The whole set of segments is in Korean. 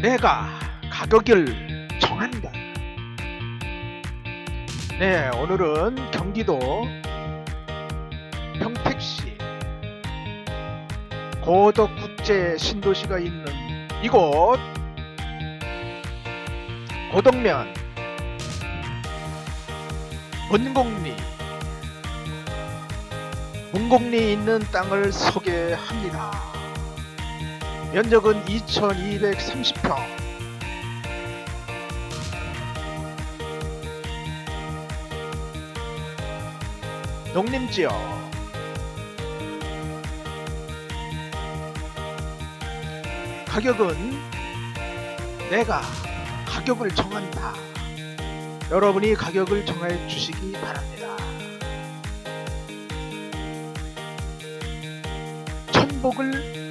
내가 가격을 정한다. 네, 오늘은 경기도 평택시 고덕국제 신도시가 있는 이곳 고덕면 문곡리 문곡리에 있는 땅을 소개합니다. 면적은 2230평 농림지역 가격은 내가 가격을 정한다. 여러분이 가격을 정해 주시기 바랍니다. 천복을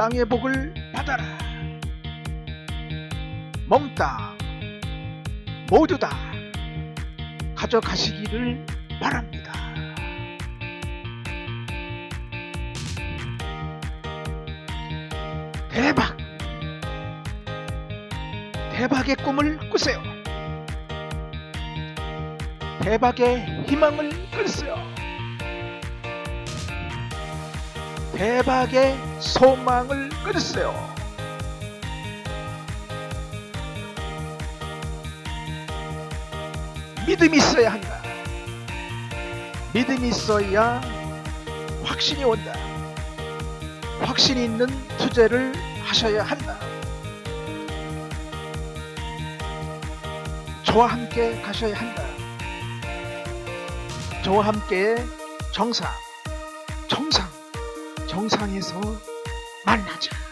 땅의 복을 받아라. 몽땅 모두 다 가져가시기를 바랍니다. 대박! 대박의 꿈을 꾸세요. 대박의 희망을 꾸세요. 대박의 소망을 꾸세요. 믿음이 있어야 한다. 믿음이 있어야 확신이 온다. 확신 있는 투자를 하셔야 한다. 저와 함께 가셔야 한다. 저와 함께 정상, 정상, 정상에서 만나자.